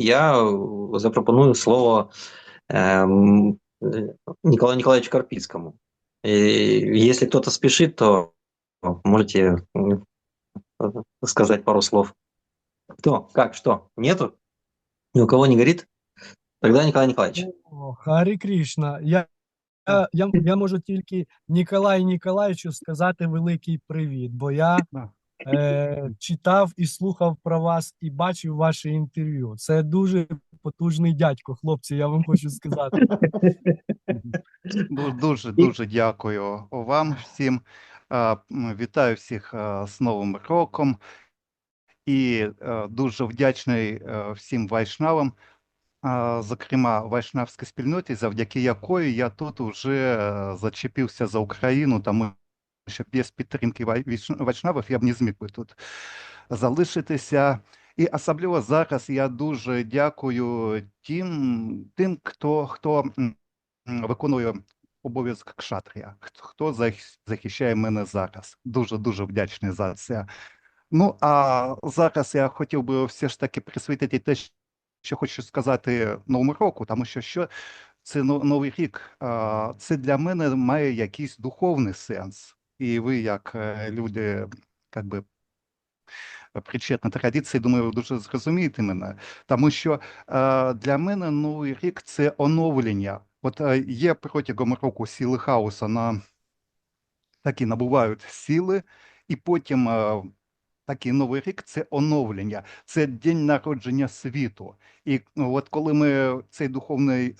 я е, запропоную слово е, Николаю Николаевичу Карпицкому. И если кто-то спешит, то можете сказать пару слов. Кто? Как? Что? Нету? Ни у кого не горит? Тогда Николай Николаевич. О, Харі Крішна. Я, я, я, я можу тільки Ніколаю Ніколаєвичу сказати великий привіт, бо я е, читав і слухав про вас і бачив ваше інтерв'ю. Це дуже потужний дядько, хлопці, я вам хочу сказати. Дуже дуже дякую вам всім. Вітаю всіх з Новим роком і е, дуже вдячний е, всім вайшнавам, зокрема вайшнавській спільноті, завдяки якої я тут вже зачепився за Україну, тому що без підтримки вай- вайш- вайшнавів я б не зміг би тут залишитися. І особливо зараз я дуже дякую тим, тим хто, хто виконує обов'язок кшатрія, хто- захищає мене зараз. Дуже дуже вдячний за це. Ну а зараз я хотів би все ж таки присвятити те, що хочу сказати новому року, тому що що це но- новий рік. Це для мене має якийсь духовний сенс. І ви, як е, люди, як би причетна традиції, думаю, ви дуже зрозумієте мене, тому що е, для мене новий рік це оновлення. От е, є протягом року сили хаоса на такі набувають сили, і потім е, такий новий рік це оновлення, це день народження світу. І ну, от коли ми цей духовний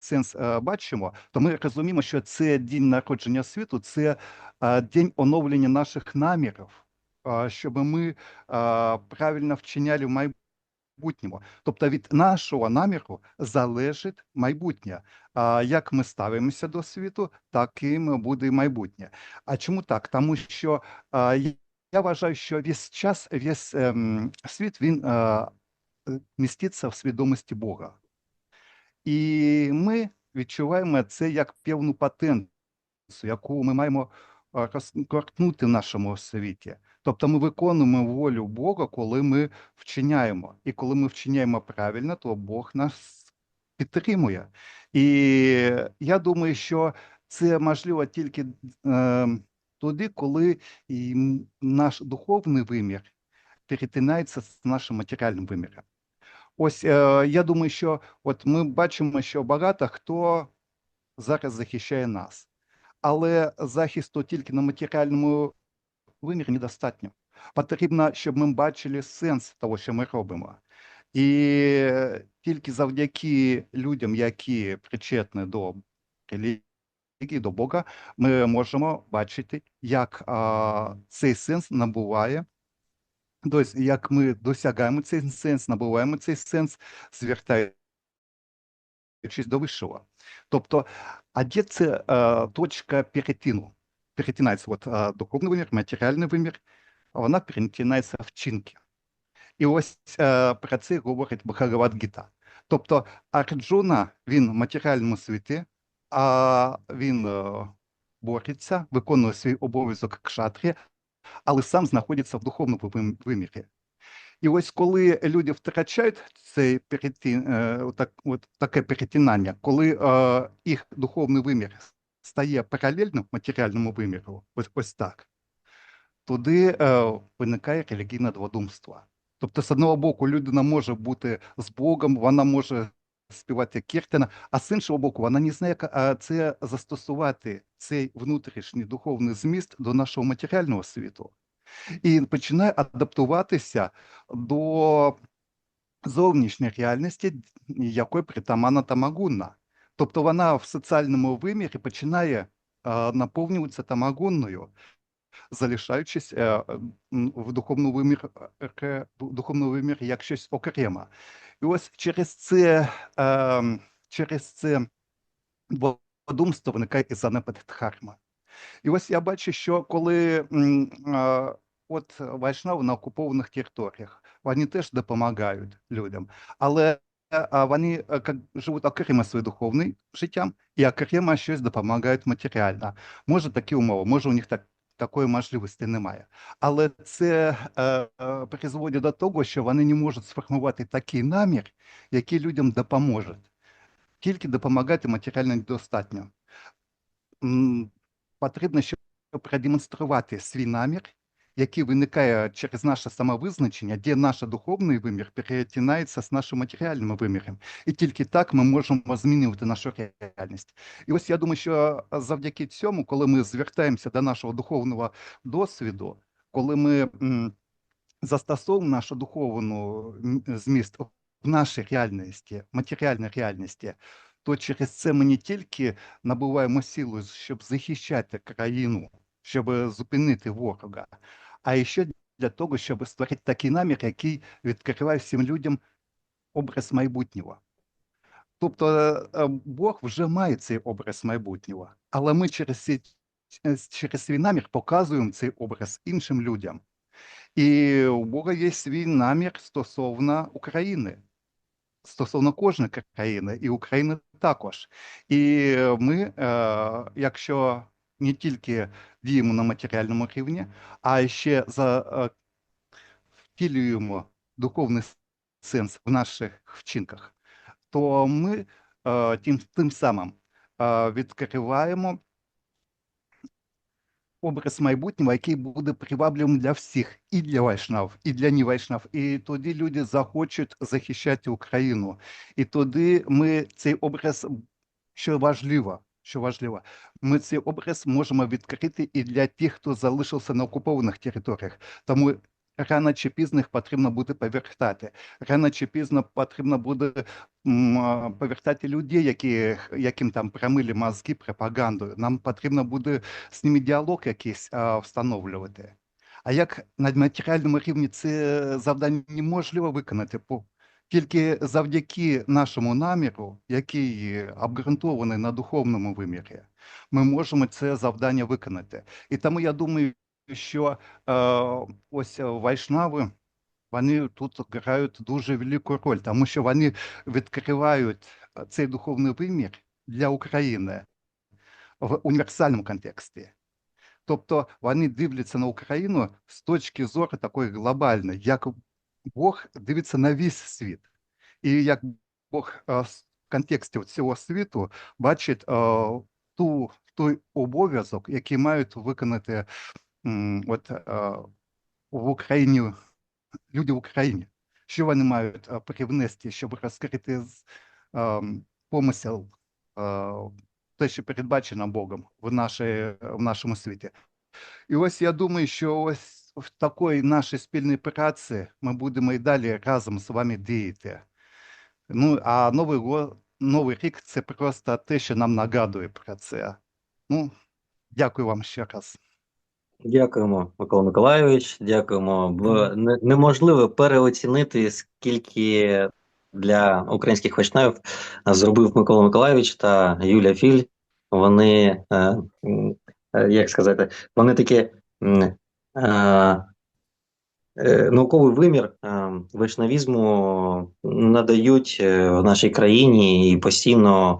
сенс е, бачимо, то ми розуміємо, що це день народження світу, це е, день оновлення наших намірів, е, щоб ми правильно вчиняли в майбутньому. Тобто від нашого наміру залежить майбутнє. Як ми ставимося до світу, таким буде майбутнє. А чому так? Тому що я- вважаю, що весь час, весь ем, світ він міститься в свідомості Бога. І ми відчуваємо це як певну потенцію, яку ми маємо а, розгорнути в нашому світі. Тобто ми виконуємо волю Бога, коли ми вчиняємо. І коли ми вчиняємо правильно, то Бог нас підтримує. І я думаю, що це можливо тільки е, тоді, коли і наш духовний вимір перетинається з нашим матеріальним виміром. Ось е, я думаю, що от ми бачимо, що багато хто зараз захищає нас, але захисту тільки на матеріальному вимірі недостатньо. Потрібно, щоб ми бачили сенс того, що ми робимо. І тільки завдяки людям, які причетні до релігії, до Бога, ми можемо бачити, як а, цей сенс набуває Тобто, як ми досягаємо цей сенс, набуваємо цей сенс, звертаючись до вищого. Тобто, а де це е, точка перетину? Перетинається от, е, духовний вимір, матеріальний вимір, вона перетинається вчинки. І ось е, про це говорить Бхагавад-гіта. Тобто Арджуна, він в матеріальному світі, а він бореться, виконує свій обов'язок кшатрі, але сам знаходиться в духовному вимірі. І ось коли люди втрачають цей перетин, е, так, от таке перетинання, коли е, їх духовний вимір стає паралельним матеріальному виміру, ось, ось так, туди е, виникає релігійне дводумство. Тобто, з одного боку, людина може бути з Богом, вона може співати кіртана, а з іншого боку, вона не знає, як це застосувати цей внутрішній духовний зміст до нашого матеріального світу. І починає адаптуватися до зовнішньої реальності, якої притаманна тамагунна. Тобто вона в соціальному вимірі починає наповнюватися тамагунною, залишаючись е, в духовному вимірі, в духовному вимірі як щось окремо. І ось через це, е, через це дводумство виникає і занепад дхарма. І ось я бачу, що коли от вайшнави на окупованих територіях, вони теж допомагають людям, але е, вони е, живуть окремо своїм духовним життям і окремо щось допомагають матеріально. Може такі умови, може у них так такої можливості немає. Але це е, е, призводить до того, що вони не можуть сформувати такий намір, який людям допоможе. Тільки допомагати матеріально недостатньо. Потрібно, щоб продемонструвати свій намір, який виникає через наше самовизначення, де наш духовний вимір перетинається з нашим матеріальним виміром. І тільки так ми можемо змінювати нашу реальність. І ось я думаю, що завдяки цьому, коли ми звертаємося до нашого духовного досвіду, коли ми застосовуємо нашу духовну зміст в нашій реальності, матеріальній реальності, то через це ми не тільки набуваємо силу, щоб захищати країну, щоб зупинити ворога, а ще для того, щоб створити такий намір, який відкриває всім людям образ майбутнього. Тобто е, Бог вже має цей образ майбутнього, але ми через, через свій намір показуємо цей образ іншим людям. І у Бога є свій намір стосовно України, стосовно кожної країни, і України також. І ми, е, якщо не тільки діємо на матеріальному рівні, а ще за, е, втілюємо духовний сенс в наших вчинках, то ми е, тим, тим самим е, відкриваємо образ майбутнього, який буде привабливим для всіх, і для вайшнав, і для невайшнав. І тоді люди захочуть захищати Україну. І тоді ми цей образ, що важливо, що важливо, ми цей образ можемо відкрити і для тих, хто залишився на окупованих територіях. Тому рано чи пізно потрібно буде повертати. Рано чи пізно потрібно буде повертати людей, які, яким там промили мозги пропагандою. Нам потрібно буде з ними діалог якийсь а, встановлювати. А як на матеріальному рівні це завдання неможливо виконати, тільки завдяки нашому наміру, який обґрунтований на духовному вимірі, ми можемо це завдання виконати. І тому я думаю, що е, ось е, вайшнави, вони тут грають дуже велику роль, тому що вони відкривають е, цей духовний вимір для України в універсальному контексті. Тобто вони дивляться на Україну з точки зору такої глобальної, як Бог дивиться на весь світ. І як Бог е, в контексті цього світу бачить е, ту, той обов'язок, який мають виконати от, е, в Україні, люди в Україні. Що вони мають привнести, щоб розкрити помисел, те, що передбачено Богом в, нашій, в нашому світі. І ось я думаю, що ось в такої нашій спільній праці ми будемо і далі разом з вами діяти. Ну, а Новий, Новий рік це просто те, що нам нагадує про це. Ну, дякую вам ще раз. Дякуємо, Микола Миколайович. Дякуємо. Б- не- Неможливо переоцінити, скільки для українських вайшнавів зробив Микола Миколайович та Юлія Філь. Вони, е, е, як сказати, вони такі науковий вимір е, вайшнавізму надають е, в нашій країні і постійно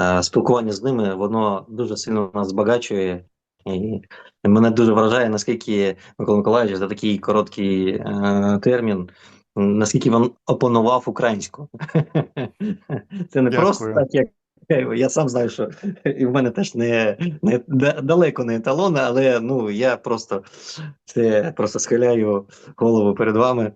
е, спілкування з ними, воно дуже сильно нас збагачує. І Мене дуже вражає, наскільки Микола Миколаївич за такий короткий е, термін, наскільки він опанував українську. Це не Дякую. просто так, як я сам знаю, що і в мене теж не, не далеко не еталон, але ну я просто це просто схиляю голову перед вами.